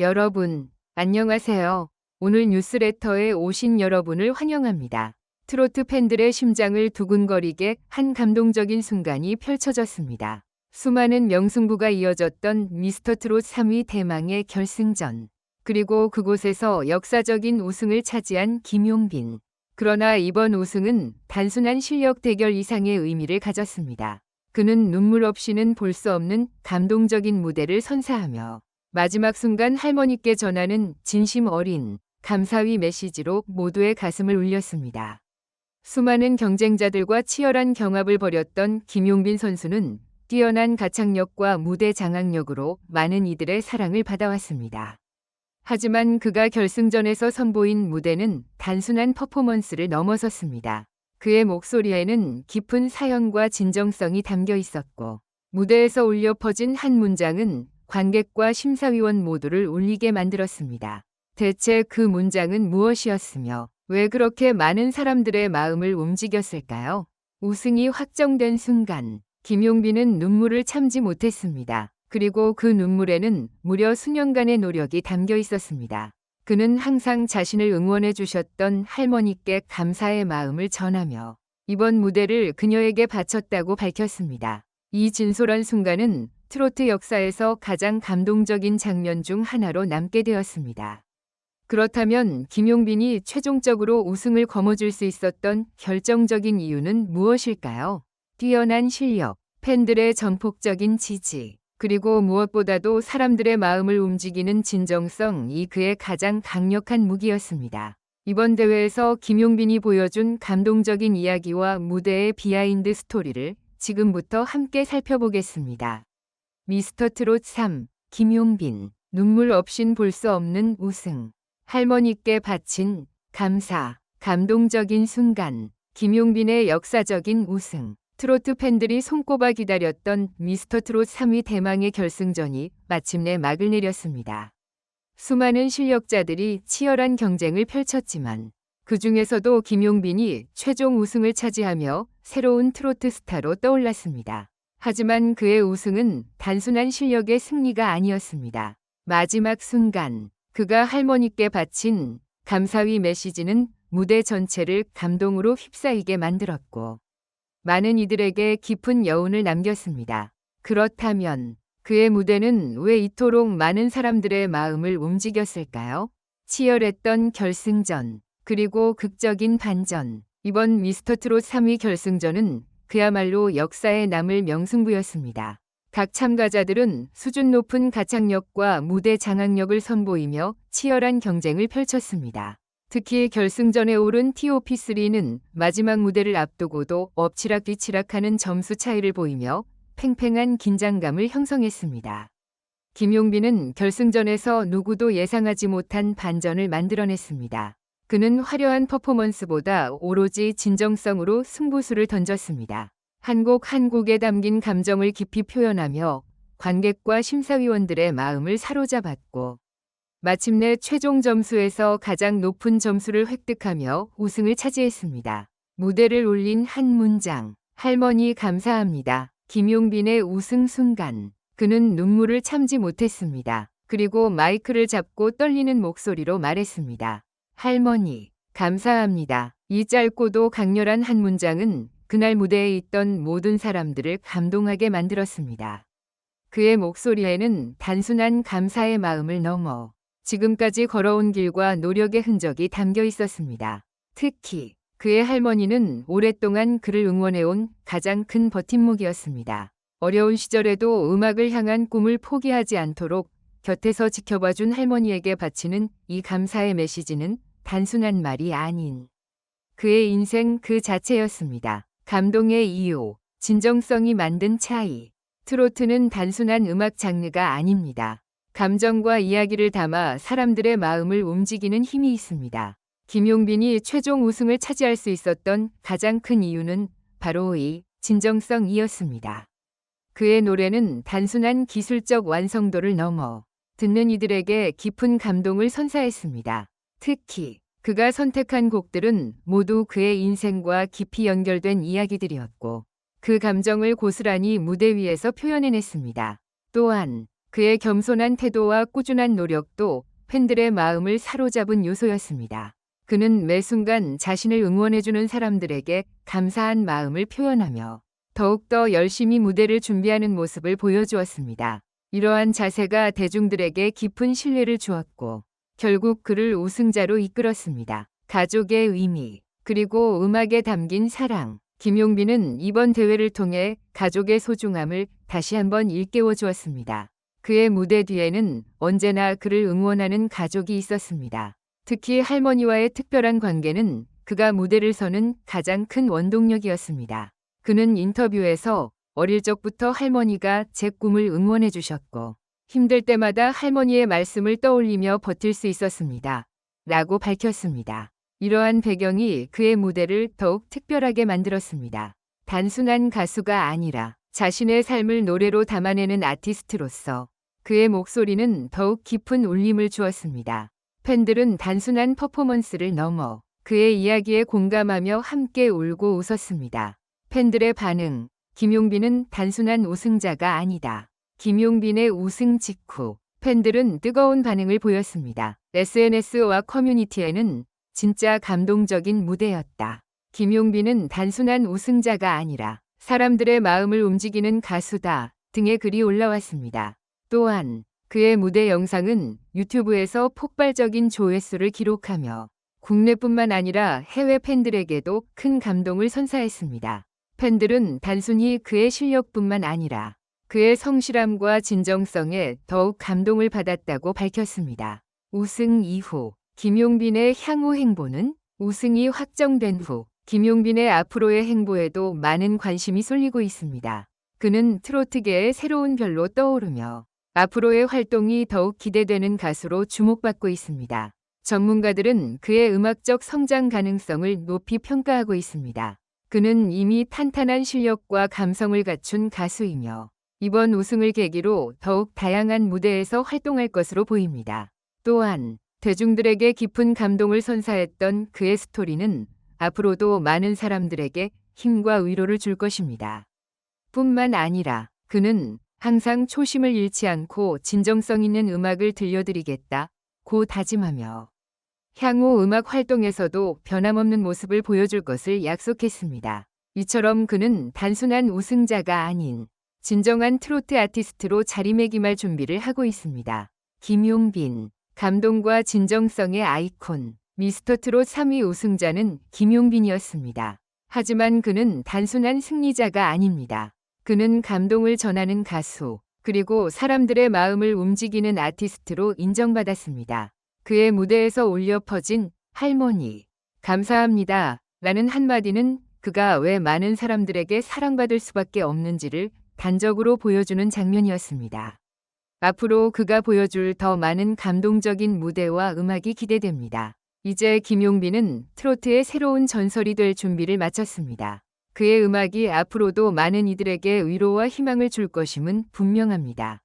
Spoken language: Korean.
여러분, 안녕하세요. 오늘 뉴스레터에 오신 여러분을 환영합니다. 트로트 팬들의 심장을 두근거리게 한 감동적인 순간이 펼쳐졌습니다. 수많은 명승부가 이어졌던 미스터 트롯 3위 대망의 결승전. 그리고 그곳에서 역사적인 우승을 차지한 김용빈. 그러나 이번 우승은 단순한 실력 대결 이상의 의미를 가졌습니다. 그는 눈물 없이는 볼 수 없는 감동적인 무대를 선사하며 마지막 순간 할머니께 전하는 진심 어린 감사의 메시지로 모두의 가슴을 울렸습니다. 수많은 경쟁자들과 치열한 경합을 벌였던 김용빈 선수는 뛰어난 가창력과 무대 장악력으로 많은 이들의 사랑을 받아왔습니다. 하지만 그가 결승전에서 선보인 무대는 단순한 퍼포먼스를 넘어섰습니다. 그의 목소리에는 깊은 사연과 진정성이 담겨 있었고 무대에서 울려 퍼진 한 문장은 관객과 심사위원 모두를 울리게 만들었습니다. 대체 그 문장은 무엇이었으며 왜 그렇게 많은 사람들의 마음을 움직였을까요? 우승이 확정된 순간 김용빈은 눈물을 참지 못했습니다. 그리고 그 눈물에는 무려 수년간의 노력이 담겨 있었습니다. 그는 항상 자신을 응원해 주셨던 할머니께 감사의 마음을 전하며 이번 무대를 그녀에게 바쳤다고 밝혔습니다. 이 진솔한 순간은 트로트 역사에서 가장 감동적인 장면 중 하나로 남게 되었습니다. 그렇다면 김용빈이 최종적으로 우승을 거머쥘 수 있었던 결정적인 이유는 무엇일까요? 뛰어난 실력, 팬들의 전폭적인 지지, 그리고 무엇보다도 사람들의 마음을 움직이는 진정성 이 그의 가장 강력한 무기였습니다. 이번 대회에서 김용빈이 보여준 감동적인 이야기와 무대의 비하인드 스토리를 지금부터 함께 살펴보겠습니다. 미스터 트롯 3 김용빈 눈물 없인 볼 수 없는 우승 할머니께 바친 감사 감동적인 순간 김용빈의 역사적인 우승 트로트 팬들이 손꼽아 기다렸던 미스터 트롯 3위 대망의 결승전이 마침내 막을 내렸습니다. 수많은 실력자들이 치열한 경쟁을 펼쳤지만 그 중에서도 김용빈이 최종 우승을 차지하며 새로운 트로트 스타로 떠올랐습니다. 하지만 그의 우승은 단순한 실력의 승리가 아니었습니다. 마지막 순간 그가 할머니께 바친 감사의 메시지는 무대 전체를 감동으로 휩싸이게 만들었고 많은 이들에게 깊은 여운을 남겼습니다. 그렇다면 그의 무대는 왜 이토록 많은 사람들의 마음을 움직였을까요? 치열했던 결승전, 그리고 극적인 반전. 이번 미스터 트롯 3위 결승전은 그야말로 역사에 남을 명승부였습니다. 각 참가자들은 수준 높은 가창력과 무대 장악력을 선보이며 치열한 경쟁을 펼쳤습니다. 특히 결승전에 오른 TOP3는 마지막 무대를 앞두고도 엎치락뒤치락하는 점수 차이를 보이며 팽팽한 긴장감을 형성했습니다. 김용빈은 결승전에서 누구도 예상하지 못한 반전을 만들어냈습니다. 그는 화려한 퍼포먼스보다 오로지 진정성으로 승부수를 던졌습니다. 한 곡 한 곡에 담긴 감정을 깊이 표현하며 관객과 심사위원들의 마음을 사로잡았고 마침내 최종 점수에서 가장 높은 점수를 획득하며 우승을 차지했습니다. 무대를 올린 한 문장. 할머니 감사합니다. 김용빈의 우승 순간. 그는 눈물을 참지 못했습니다. 그리고 마이크를 잡고 떨리는 목소리로 말했습니다. 할머니, 감사합니다. 이 짧고도 강렬한 한 문장은 그날 무대에 있던 모든 사람들을 감동하게 만들었습니다. 그의 목소리에는 단순한 감사의 마음을 넘어 지금까지 걸어온 길과 노력의 흔적이 담겨 있었습니다. 특히 그의 할머니는 오랫동안 그를 응원해온 가장 큰 버팀목이었습니다. 어려운 시절에도 음악을 향한 꿈을 포기하지 않도록 곁에서 지켜봐준 할머니에게 바치는 이 감사의 메시지는 단순한 말이 아닌 그의 인생 그 자체였습니다. 감동의 이유, 진정성이 만든 차이. 트로트는 단순한 음악 장르가 아닙니다. 감정과 이야기를 담아 사람들의 마음을 움직이는 힘이 있습니다. 김용빈이 최종 우승을 차지할 수 있었던 가장 큰 이유는 바로 이 진정성이었습니다. 그의 노래는 단순한 기술적 완성도를 넘어 듣는 이들에게 깊은 감동을 선사했습니다. 특히 그가 선택한 곡들은 모두 그의 인생과 깊이 연결된 이야기들이었고 그 감정을 고스란히 무대 위에서 표현해냈습니다. 또한 그의 겸손한 태도와 꾸준한 노력도 팬들의 마음을 사로잡은 요소였습니다. 그는 매 순간 자신을 응원해주는 사람들에게 감사한 마음을 표현하며 더욱더 열심히 무대를 준비하는 모습을 보여주었습니다. 이러한 자세가 대중들에게 깊은 신뢰를 주었고 결국 그를 우승자로 이끌었습니다. 가족의 의미, 그리고 음악에 담긴 사랑. 김용빈은 이번 대회를 통해 가족의 소중함을 다시 한번 일깨워 주었습니다. 그의 무대 뒤에는 언제나 그를 응원하는 가족이 있었습니다. 특히 할머니와의 특별한 관계는 그가 무대를 서는 가장 큰 원동력이었습니다. 그는 인터뷰에서 어릴 적부터 할머니가 제 꿈을 응원해 주셨고 힘들 때마다 할머니의 말씀을 떠올리며 버틸 수 있었습니다. 라고 밝혔습니다. 이러한 배경이 그의 무대를 더욱 특별하게 만들었습니다. 단순한 가수가 아니라 자신의 삶을 노래로 담아내는 아티스트로서 그의 목소리는 더욱 깊은 울림을 주었습니다. 팬들은 단순한 퍼포먼스를 넘어 그의 이야기에 공감하며 함께 울고 웃었습니다. 팬들의 반응, 김용빈은 단순한 우승자가 아니다. 김용빈의 우승 직후 팬들은 뜨거운 반응을 보였습니다. SNS와 커뮤니티에는 진짜 감동적인 무대였다. 김용빈은 단순한 우승자가 아니라 사람들의 마음을 움직이는 가수다 등의 글이 올라왔습니다. 또한 그의 무대 영상은 유튜브에서 폭발적인 조회수를 기록하며 국내뿐만 아니라 해외 팬들에게도 큰 감동을 선사했습니다. 팬들은 단순히 그의 실력뿐만 아니라 그의 성실함과 진정성에 더욱 감동을 받았다고 밝혔습니다. 우승 이후 김용빈의 향후 행보는 우승이 확정된 후 김용빈의 앞으로의 행보에도 많은 관심이 쏠리고 있습니다. 그는 트로트계의 새로운 별로 떠오르며 앞으로의 활동이 더욱 기대되는 가수로 주목받고 있습니다. 전문가들은 그의 음악적 성장 가능성을 높이 평가하고 있습니다. 그는 이미 탄탄한 실력과 감성을 갖춘 가수이며 이번 우승을 계기로 더욱 다양한 무대에서 활동할 것으로 보입니다. 또한 대중들에게 깊은 감동을 선사했던 그의 스토리는 앞으로도 많은 사람들에게 힘과 위로를 줄 것입니다. 뿐만 아니라 그는 항상 초심을 잃지 않고 진정성 있는 음악을 들려드리겠다 고 다짐하며 향후 음악 활동에서도 변함없는 모습을 보여줄 것을 약속했습니다. 이처럼 그는 단순한 우승자가 아닌 진정한 트로트 아티스트로 자리매김할 준비를 하고 있습니다. 김용빈 감동과 진정성의 아이콘, 미스터 트롯 3위 우승자는 김용빈이었습니다. 하지만 그는 단순한 승리자가 아닙니다. 그는 감동을 전하는 가수, 그리고 사람들의 마음을 움직이는 아티스트로 인정받았습니다. 그의 무대에서 울려 퍼진 할머니, 감사합니다. 라는 한마디는 그가 왜 많은 사람들에게 사랑받을 수밖에 없는지를 단적으로 보여주는 장면이었습니다. 앞으로 그가 보여줄 더 많은 감동적인 무대와 음악이 기대됩니다. 이제 김용빈은 트로트의 새로운 전설이 될 준비를 마쳤습니다. 그의 음악이 앞으로도 많은 이들에게 위로와 희망을 줄 것임은 분명합니다.